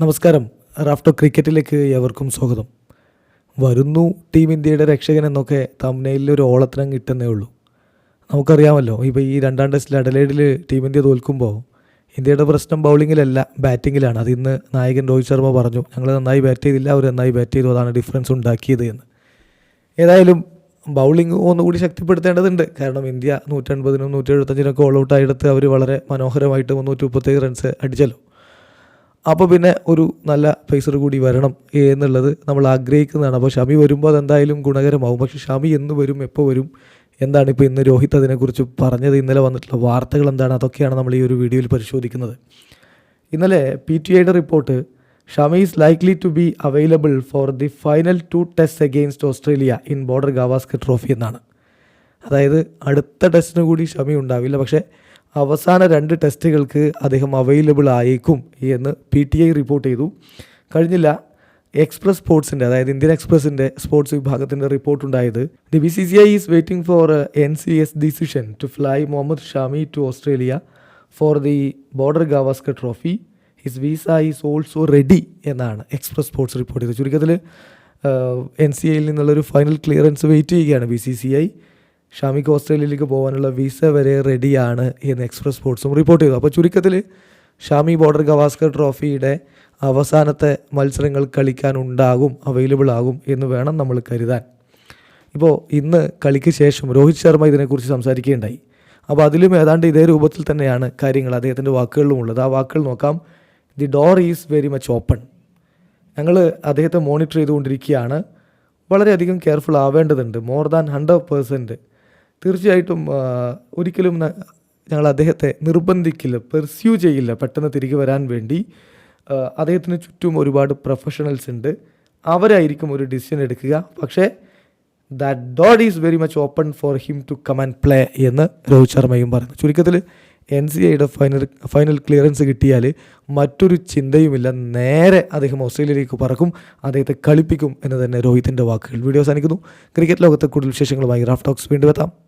നമസ്കാരം. റാഫ്റ്റോ ക്രിക്കറ്റിലേക്ക് എവർക്കും സ്വാഗതം. വരുന്നു ടീം ഇന്ത്യയുടെ രക്ഷകൻ എന്നൊക്കെ തമ്നയിൽ ഒരു ഓളത്തിനം കിട്ടുന്നേ ഉള്ളൂ. നമുക്കറിയാമല്ലോ ഇപ്പോൾ ഈ രണ്ടാം ടെസ്റ്റിൽ അഡലേഡിൽ ടീം ഇന്ത്യ തോൽക്കുമ്പോൾ ഇന്ത്യയുടെ പ്രശ്നം ബൗളിങ്ങിലല്ല ബാറ്റിങ്ങിലാണ്. അത് ഇന്ന് നായകൻ രോഹിത് ശർമ്മ പറഞ്ഞു ഞങ്ങൾ നന്നായി ബാറ്റ് ചെയ്തില്ല അവർ നന്നായി ബാറ്റ് ചെയ്തു അതാണ് ഡിഫറൻസ് ഉണ്ടാക്കിയത് എന്ന്. ഏതായാലും ബൗളിംഗ് ഒന്നുകൂടി ശക്തിപ്പെടുത്തേണ്ടതുണ്ട്. കാരണം ഇന്ത്യ നൂറ്റൻപതിനും നൂറ്റി എഴുപത്തഞ്ചിനൊക്കെ ഓൾ ഔട്ട് ആയെടുത്ത് അവർ വളരെ മനോഹരമായിട്ട് മുന്നൂറ്റി മുപ്പത്തേഴ് റൺസ് അടിച്ചല്ലോ. അപ്പോൾ പിന്നെ ഒരു നല്ല പേസർ കൂടി വരണം എന്നുള്ളത് നമ്മൾ ആഗ്രഹിക്കുന്നതാണ്. അപ്പോൾ ഷമി വരുമ്പോൾ അതെന്തായാലും ഗുണകരമാവും. പക്ഷേ ഷമി എന്ന് വരും എപ്പോൾ വരും എന്താണ് ഇപ്പോൾ ഇന്ന് രോഹിത് അതിനെക്കുറിച്ച് പറഞ്ഞത് ഇന്നലെ വന്നിട്ടുള്ള വാർത്തകൾ എന്താണ് അതൊക്കെയാണ് നമ്മൾ ഈ ഒരു വീഡിയോയിൽ പരിശോധിക്കുന്നത്. ഇന്നലെ പി ടി ഐയുടെ report Shami is likely to be available for the final two test against Australia in Border Gavaskar trophy എന്നാണ്. അതായത് അടുത്ത ടെസ്റ്റിന് കൂടി ഷമി ഉണ്ടാവില്ല. പക്ഷേ അവസാന രണ്ട് ടെസ്റ്റുകൾക്ക് അദ്ദേഹം അവൈലബിൾ ആയേക്കും എന്ന് പി ടി ഐ റിപ്പോർട്ട് ചെയ്തു. കഴിഞ്ഞില്ല എക്സ്പ്രസ് സ്പോർട്സിന്റെ അതായത് ഇന്ത്യൻ എക്സ്പ്രസിന്റെ സ്പോർട്സ് വിഭാഗത്തിന്റെ റിപ്പോർട്ട് ഉണ്ടായത്. The B C C I is waiting for N C S decision to fly Mohammed Shami to Australia for the Border Gavaskar trophy his visa is also ready എന്നാണ് express sports report ചെയ്തത്. ചുരുക്കത്തിൽ N C ഐയിൽ നിന്നുള്ളൊരു final clearance wait ചെയ്യുകയാണ് B C C I ഷാമിക്ക് ഓസ്ട്രേലിയയിലേക്ക് പോകാനുള്ള visa വരെ റെഡിയാണ് എന്ന് എക്സ്പ്രസ് സ്പോർട്സും റിപ്പോർട്ട് ചെയ്തു. അപ്പോൾ ചുരുക്കത്തിൽ ഷാമി ബോർഡർ ഗവാസ്കർ ട്രോഫിയുടെ അവസാനത്തെ മത്സരങ്ങൾ കളിക്കാനുണ്ടാകും അവൈലബിൾ ആകും എന്ന് വേണം നമ്മൾ കരുതാൻ. ഇപ്പോൾ ഇന്ന് കളിക്ക് ശേഷം രോഹിത് ശർമ്മ ഇതിനെക്കുറിച്ച് സംസാരിക്കുകയുണ്ടായി. അപ്പോൾ അതിലും ഏതാണ്ട് ഇതേ രൂപത്തിൽ തന്നെയാണ് കാര്യങ്ങൾ അദ്ദേഹത്തിന്റെ വാക്കുകളിലും ഉള്ളത്. ആ വാക്കുകൾ നോക്കാം. The door is very much open ഞങ്ങൾ അദ്ദേഹത്തെ മോണിറ്റർ ചെയ്തുകൊണ്ടിരിക്കുകയാണ്. വളരെയധികം കെയർഫുൾ ആവേണ്ടതുണ്ട്. മോർ ദാൻ ഹൺഡ്രഡ് പേഴ്സന്റ് തീർച്ചയായിട്ടും ഒരിക്കലും ഞങ്ങൾ അദ്ദേഹത്തെ നിർബന്ധിക്കില്ല പെർസ്യൂ ചെയ്യില്ല പെട്ടെന്ന് തിരികെ വരാൻ വേണ്ടി. അദ്ദേഹത്തിന് ചുറ്റും ഒരുപാട് പ്രൊഫഷണൽസ് ഉണ്ട്. അവരായിരിക്കും ഒരു ഡിസിഷൻ എടുക്കുക. പക്ഷേ that door is very much open for him to come and play എന്ന് രോഹിത് ശർമ്മയും പറഞ്ഞു ചുരുക്കത്തിൽ എൻ സി ഐയുടെ ഫൈനൽ ഫൈനൽ ക്ലിയറൻസ് കിട്ടിയാൽ മറ്റൊരു ചിന്തയുമില്ല. നേരെ അദ്ദേഹം ഓസ്ട്രേലിയയിലേക്ക് പറക്കും അദ്ദേഹത്തെ കളിപ്പിക്കും എന്ന് തന്നെ രോഹിത്തിന്റെ വാക്കുകൾ. വീഡിയോ സാധിക്കുന്നു ക്രിക്കറ്റ് ലോകത്തെ കൂടുതൽ വിശേഷങ്ങളുമായി റാഫ് ടോക്സ് വീണ്ടും എത്താം.